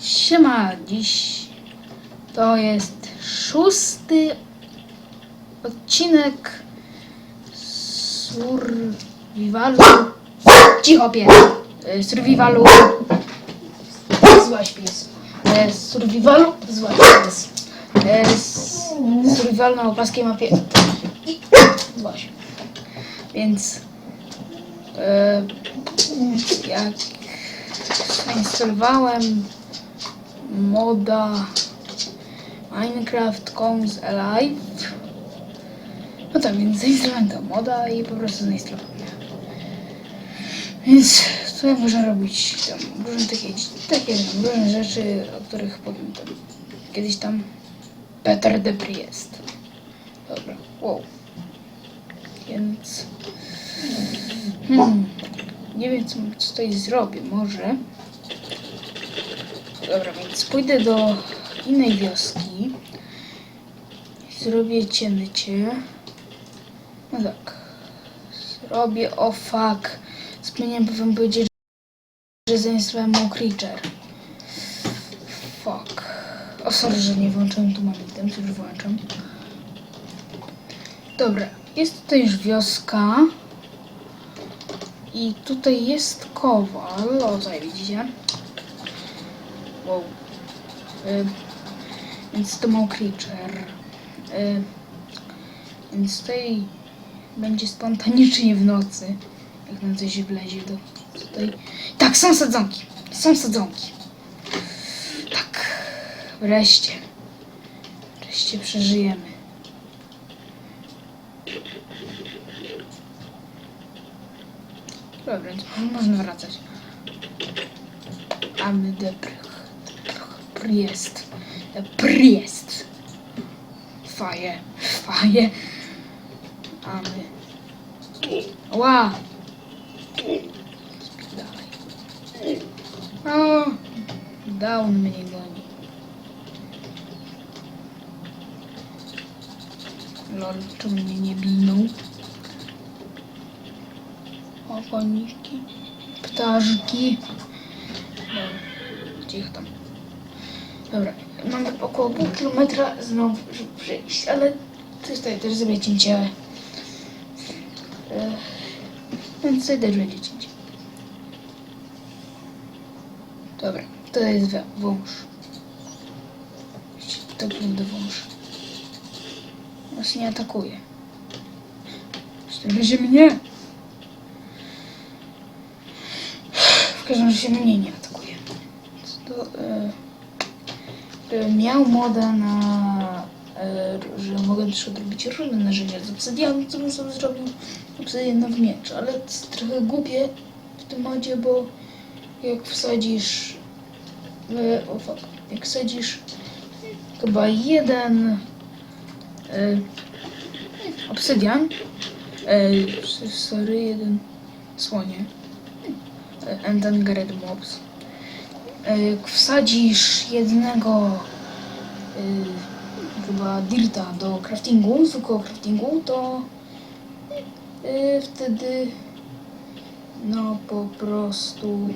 Siema, dziś to jest szósty odcinek Survivalu. Cicho pies. E, Survivalu. Złaś pies. E, Survivalu. Złaś pies. E, Survival na opaskiej mapie. Złaś. Więc e, jak zainstalowałem moda Minecraft Comes Alive. No tak, więc zainstalowałem tą moda i po prostu zainstalowałem. Więc tutaj można robić tam różne takie, takie tam, różne rzeczy, o których powiem tam kiedyś tam Peter de Priest. Dobra, wow. Więc hmm, nie wiem co, co tutaj zrobię, może Dobra, więc pójdę do innej wioski. Zrobię cięcie. No tak. Zrobię, o fuck. Zapomniałem wam powiedzieć, że zainstalowałem Mo Creature. Fuck. O, sorry, że nie włączyłem tu momentem, to już włączam. Dobra, jest tutaj już wioska. I tutaj jest kowal. O, tutaj widzicie. Wow. Y, więc to mało creature. Y, więc tutaj będzie spontanicznie w nocy. Jak na coś wlezie do tutaj. Tak, są sadzonki. Są sadzonki. Tak. Wreszcie. Wreszcie przeżyjemy. Dobra, można wracać. Mamy deprych. Priest. Priest. Faje. Faje. Mamy. Ła. Spierdalaj. O. Down mnie goni. Lol, czemu mnie nie biną? O, koniki. Ptaszki. Dobra, cicho tam. Dobra, mamy około pół kilometra znowu, żeby przejść, ale tutaj też zrobię cięcie. E, Więc tutaj też będzie cięcie. Dobra, to jest wąż. To będę wąż. Nas nie atakuje. Że mnie. W każdym razie mnie nie atakuje. To... Gdybym miał moda na, e, że mogę też odrobić różne narzędzia z obsydianu, to bym sobie zrobił obsydianowy miecz, ale to jest trochę głupie w tym modzie, bo jak wsadzisz e, o fuck, jak wsadzisz chyba jeden e, obsydian e, sorry, jeden słonie e, and then get mobs. E, wsadzisz jednego y, chyba dirta do craftingu, zwykłego craftingu, to y, wtedy no po prostu